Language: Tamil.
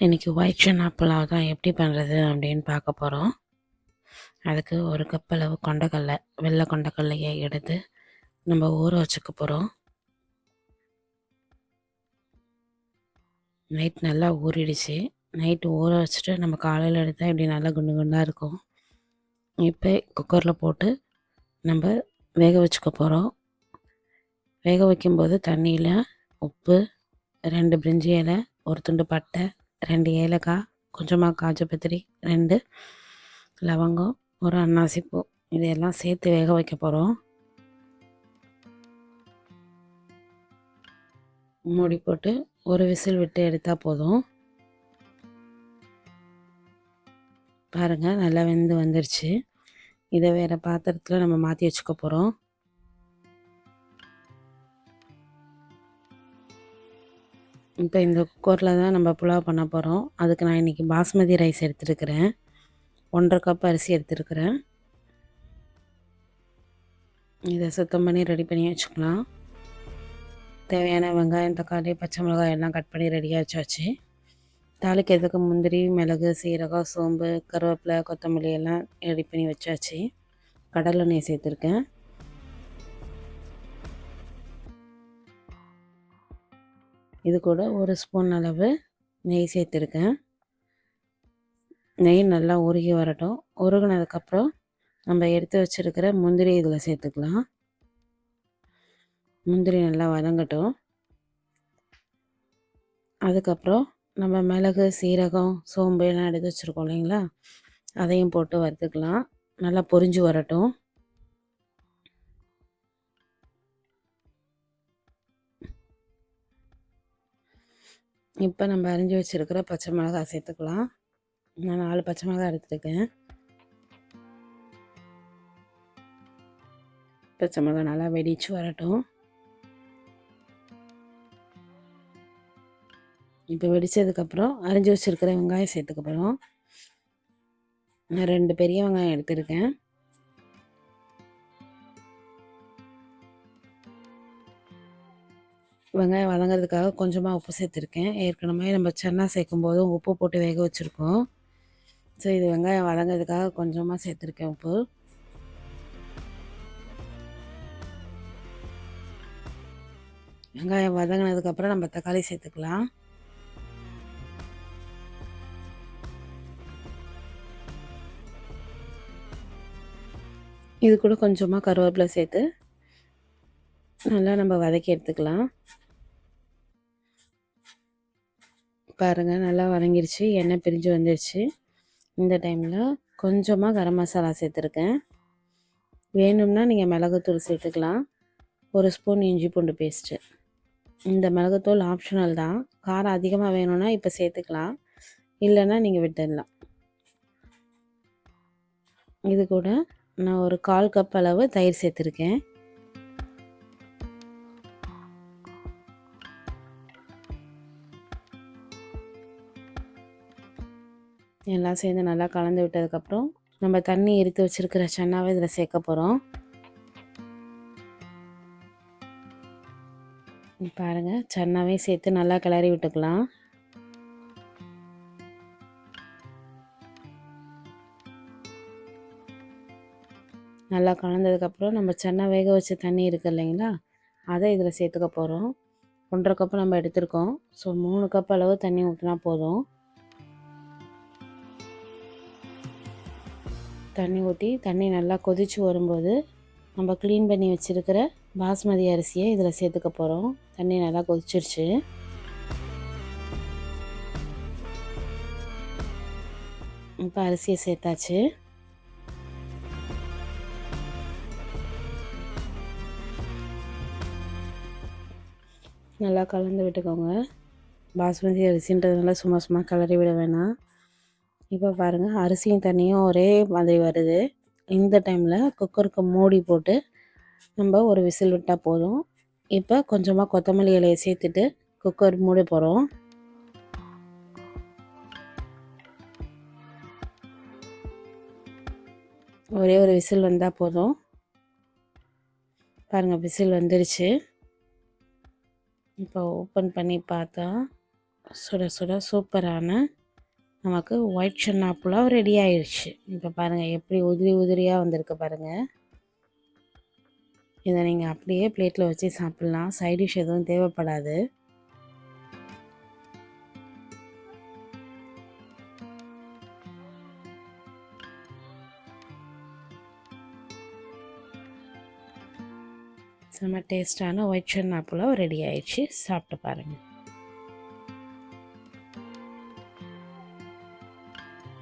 இன்றைக்கி ஒயிட் சன்னா புலாவ் தான் எப்படி பண்ணுறது அப்படின்னு பார்க்க போகிறோம் அதுக்கு ஒரு கப் அளவு கொண்டக்கடலை வெள்ளை கொண்டக்கடலையை எடுத்து நம்ம ஊற வச்சுக்க போகிறோம் நைட் நல்லா ஊறிடுச்சு. நைட்டு ஊற வச்சுட்டு நம்ம காலையில் எடுத்தால் இப்படி நல்லா குண்டு குண்டாக இருக்கும். இப்போ குக்கரில் போட்டு நம்ம வேக வச்சுக்க போகிறோம் வேக வைக்கும்போது தண்ணியில் உப்பு ரெண்டு பிரிஞ்சி இலை ஒரு துண்டு பட்டை ரெண்டு ஏலக்காய் கொஞ்சமாக காஜு பத்திரி ரெண்டு லவங்கம் ஒரு அன்னாசிப்பூ. இதையெல்லாம் சேர்த்து வேக வைக்க போகிறோம் மூடி போட்டு ஒரு விசில் விட்டு எடுத்தால் போதும். பாருங்கள் நல்லா வெந்து வந்துருச்சு. இதை வேறு பாத்திரத்தில் நம்ம மாற்றி வச்சுக்க போகிறோம் இப்போ இந்த குக்கரில் தான் நம்ம புலாவ் பண்ண போகிறோம். அதுக்கு நான் இன்றைக்கி பாஸ்மதி ரைஸ் எடுத்துருக்கிறேன். ஒன்றரை கப் அரிசி எடுத்துருக்கிறேன். இதை சுத்தம் பண்ணி ரெடி பண்ணி வச்சுக்கலாம். தேவையான வெங்காயம் தக்காளி பச்சை மிளகாய் எல்லாம் கட் பண்ணி ரெடியாக வச்சாச்சு. தாளிக்கிறதுக்கு முந்திரி மிளகு சீரகம் சோம்பு கருவேப்பிலை கொத்தமல்லி எல்லாம் ரெடி பண்ணி வச்சாச்சு. கடலை சேர்த்துருக்கேன். இது கூட ஒரு ஸ்பூன் அளவு நெய் சேர்த்துருக்கேன். நெய் நல்லா உருகி வரட்டும். உருகினதுக்கப்புறம் நம்ம எடுத்து வச்சுருக்கிற முந்திரி இதில் சேர்த்துக்கலாம். முந்திரி நல்லா வதங்கட்டும். அதுக்கப்புறம் நம்ம மிளகு சீரகம் சோம்பு எல்லாம் எடுத்து வச்சுருக்கோம் இல்லைங்களா? அதையும் போட்டு வறுத்துக்கலாம். நல்லா பொரிஞ்சு வரட்டும். இப்போ நம்ம அரிஞ்சு வச்சுருக்கிற பச்சை மிளகாய் சேர்த்துக்கலாம். நான் நாலு பச்சை மிளகாய் எடுத்துருக்கேன். பச்சை மிளகாய் நல்லா வெடிச்சு வரட்டும். இப்போ வெடித்ததுக்கப்புறம் அரிஞ்சு வச்சுருக்கிற வெங்காயம் சேர்த்துக்கப்புறம் நான் ரெண்டு பெரிய வெங்காயம் எடுத்திருக்கேன். வெங்காயம் வதங்கிறதுக்காக கொஞ்சமாக உப்பு சேர்த்துருக்கேன். ஏற்கனவே நம்ம சென்னா சேர்க்கும் போதும் உப்பு போட்டு வேக வச்சுருக்கோம். ஸோ இது வெங்காயம் வதங்கிறதுக்காக கொஞ்சமாக சேர்த்துருக்கேன் உப்பு. வெங்காயம் வதங்கினதுக்கப்புறம் நம்ம தக்காளி சேர்த்துக்கலாம். இது கூட கொஞ்சமாக கருவேப்பிலை சேர்த்து நல்லா நம்ம வதக்கி எடுத்துக்கலாம். பாருங்கள் நல்லா வதங்கிருச்சு. எண்ணெய் பிரிஞ்சு வந்துருச்சு. இந்த டைமில் கொஞ்சமாக கரம் மசாலா சேர்த்துருக்கேன். வேணும்னா நீங்கள் மிளகுத்தூள் சேர்த்துக்கலாம். ஒரு ஸ்பூன் இஞ்சி பூண்டு பேஸ்ட்டு இந்த மிளகுத்தூள் ஆப்ஷனல் தான். காரம் அதிகமாக வேணும்னா இப்போ சேர்த்துக்கலாம். இல்லைன்னா நீங்கள் விட்டுடலாம். இது கூட நான் ஒரு கால் கப் அளவு தயிர் சேர்த்துருக்கேன். எல்லாம் சேர்ந்து நல்லா கலந்து விட்டதுக்கப்புறம் நம்ம தண்ணி எடுத்து வச்சுருக்கிற சன்னாவை இதில் சேர்க்க போகிறோம் பாருங்கள் சன்னாவே சேர்த்து நல்லா கிளறி விட்டுக்கலாம். நல்லா கலந்ததுக்கப்புறம் நம்ம சன்னா வேக வச்ச தண்ணி இருக்குது இல்லைங்களா அதை இதில் சேர்த்துக்க போகிறோம் ஒன்றரை கப்பு நம்ம எடுத்திருக்கோம். ஸோ மூணு கப் அளவு தண்ணி ஊற்றினா போதும். தண்ணி ஊற்றி தண்ணி நல்லா கொதித்து வரும்போது நம்ம க்ளீன் பண்ணி வச்சுருக்கிற பாஸ்மதி அரிசியை இதில் சேர்த்துக்க போகிறோம் தண்ணி நல்லா கொதிச்சிருச்சு. இப்போ அரிசியை சேர்த்தாச்சு. நல்லா கலந்து விட்டுக்கோங்க. பாஸ்மதி அரிசின்றதுனால சும்மா சும்மா கிளறி விட வேணாம். இப்போ பாருங்கள் அரிசியும் தண்ணியும் ஒரே மாதிரி வருது. இந்த டைமில் குக்கருக்கு மூடி போட்டு நம்ம ஒரு விசில் விட்டால் போதும். இப்போ கொஞ்சமாக கொத்தமல்லி இலையை சேர்த்துட்டு குக்கர் மூடி போகிறோம் ஒரே ஒரு விசில் வந்தால் போதும். பாருங்கள் விசில் வந்துடுச்சு இப்போ ஓப்பன் பண்ணி பார்த்தா சுட சுட சூப்பரான நமக்கு ஒயிட் சன்னா புலாவ் ரெடி ஆயிடுச்சு இப்போ பாருங்கள் எப்படி உதிரி உதிரியாக வந்திருக்கு பாருங்கள் இதை நீங்கள் அப்படியே பிளேட்டில் வச்சு சாப்பிட்லாம். சைட் டிஷ் எதுவும் தேவைப்படாது. செம்ம டேஸ்டான ஒயிட் சன்னா புலாவ் ரெடி ஆயிடுச்சு சாப்பிட்டு பாருங்கள்